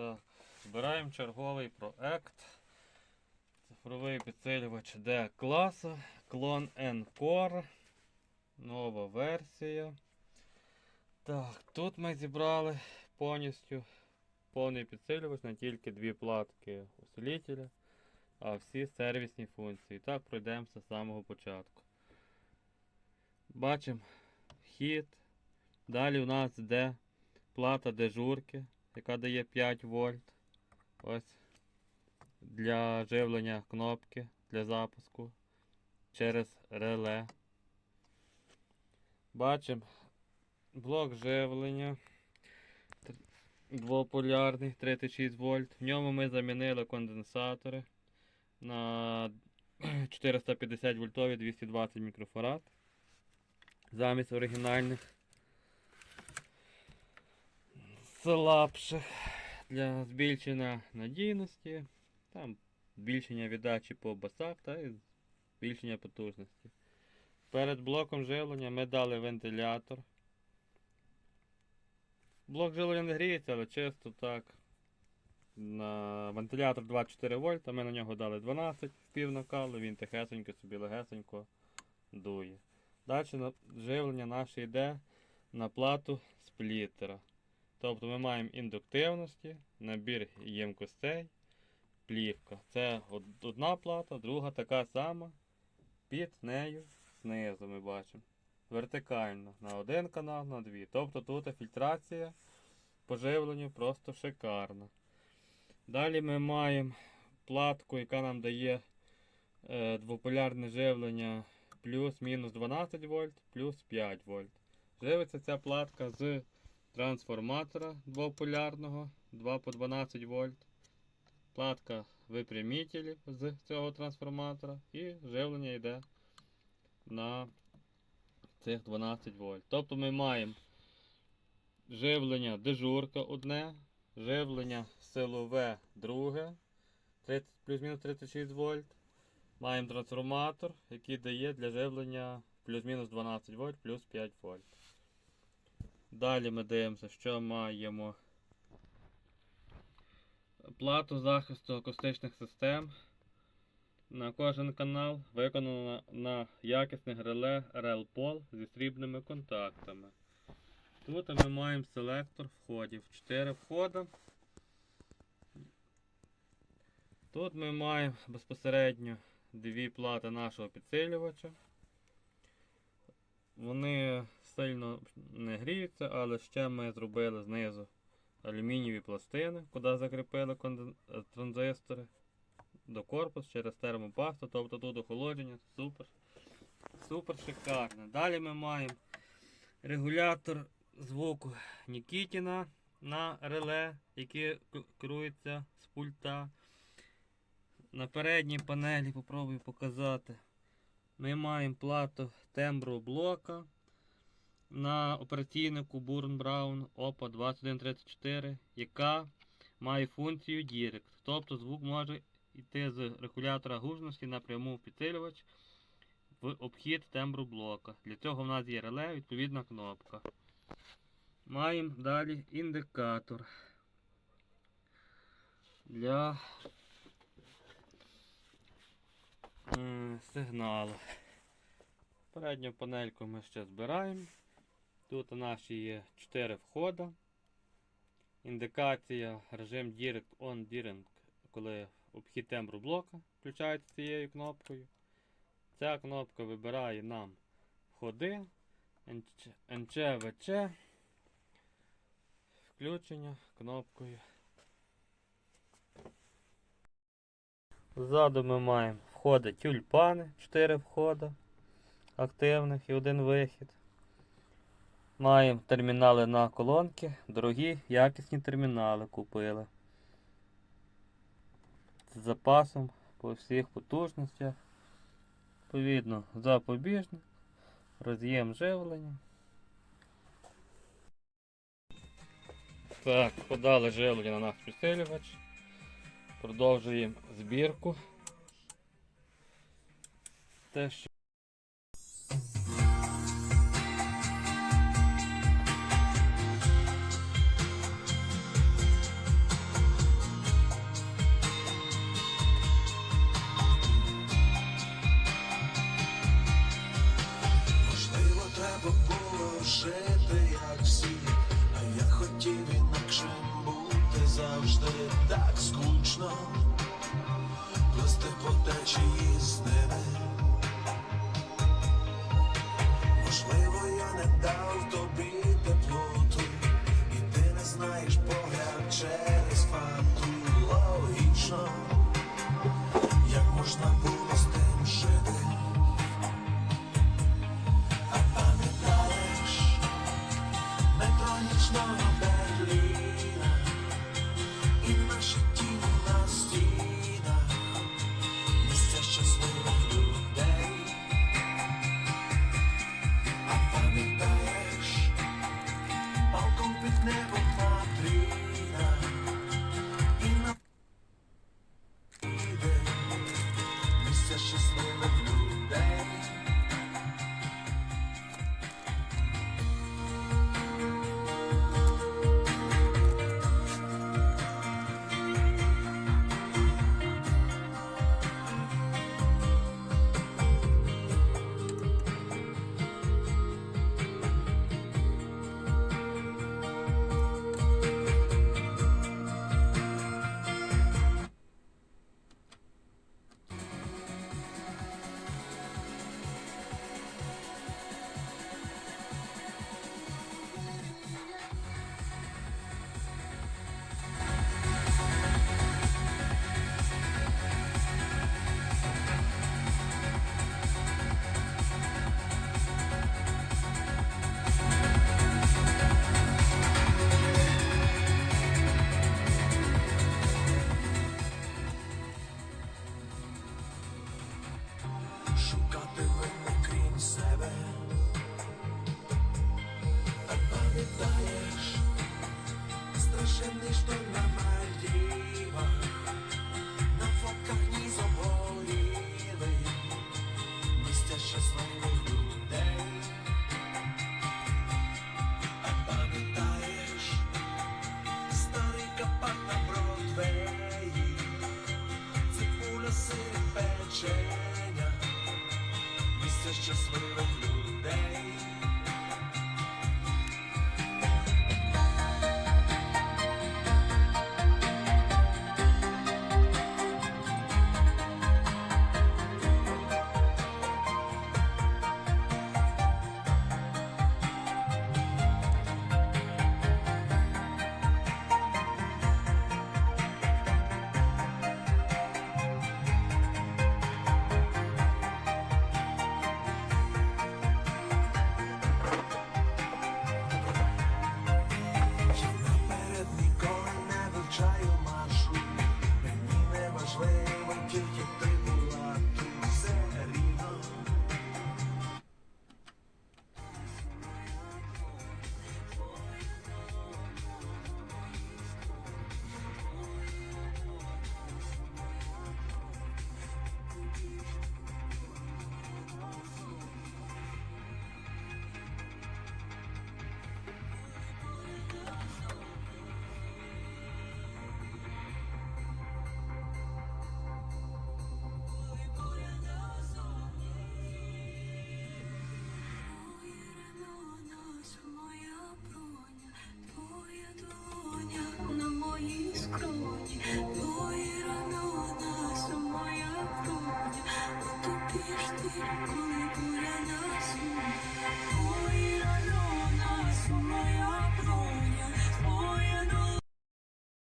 Так, збираємо черговий проект. Цифровий підсилювач D класу. Клон N-Core. Нова версія. Так, тут ми зібрали повністю повний підсилювач на тільки дві платки усилителя, а всі сервісні функції. Так, пройдемося з самого початку. Бачимо хід. Далі у нас йде плата дежурки, яка дає 5 вольт. Ось для живлення кнопки для запуску через реле. Бачимо блок живлення двополярний 36 вольт. В ньому ми замінили конденсатори на 450 вольтові 220 мікрофарад замість оригінальних слабших для збільшення надійності, там збільшення віддачі по басах та збільшення потужності. Перед блоком живлення ми дали вентилятор. Блок живлення не гріється, але чисто так. На вентилятор 24 вольта, ми на нього дали 12 в пів накалу, він тихесенько собі легесенько дує. Далі живлення наше йде на плату сплітера. Тобто ми маємо індуктивності, набір ємкостей, плівка. Це одна плата, друга така сама. Під нею знизу ми бачимо. Вертикально на один канал, на дві. Тобто тут фільтрація по живленню просто шикарна. Далі ми маємо платку, яка нам дає е, двополярне живлення плюс-мінус 12 вольт, плюс 5 вольт. Живиться ця платка з трансформатора двополярного 2 по 12 вольт. Платка випрямителів з цього трансформатора і живлення йде на цих 12 вольт. Тобто ми маємо живлення дежурка одне, живлення силове друге, плюс-мінус 36 вольт. Маємо трансформатор, який дає для живлення плюс-мінус 12 вольт, плюс 5 вольт. Далі ми дивимося, що маємо плату захисту акустичних систем. На кожен канал виконано на якісних реле RelPol зі срібними контактами. Тут ми маємо селектор входів. 4 входи. Тут ми маємо безпосередньо дві плати нашого підсилювача. Вони сильно не гріються, але ще ми зробили знизу алюмінієві пластини, куди закріпили транзистори до корпусу через термопасту, тобто тут охолодження супер. Супер шикарне. Далі ми маємо регулятор звуку Нікітіна на реле, к- керується з пульта. На передній панелі попробую показати. Ми маємо плату тембру блока на операційнику Burn Brown OPPO 2134, яка має функцію Direct. Тобто звук може йти з регулятора гучності напряму в підсилювач в обхід тембру блока. Для цього в нас є реле, відповідна кнопка. Маємо далі індикатор для сигналу. Передню панельку ми ще збираємо. Тут у нас є 4 входи. Індикація режим Direct On Direct, коли обхід тембру блока включається цією кнопкою. Ця кнопка вибирає нам входи, НЧВЧ, включення кнопкою. Ззаду ми маємо входи тюльпани, 4 входи активних і один вихід. Маємо термінали на колонки, дорогі, якісні термінали купили. З запасом по всіх потужностях. Відповідно, запобіжник, роз'єм живлення. Так, подали живлення на наш підсилювач. Продовжуємо збірку. Те, що місця щасливих людей. Місця щасливих людей. А пам'ятаєш, старий на Бродвеї, цибуля сир печеня, місця щасливих людей.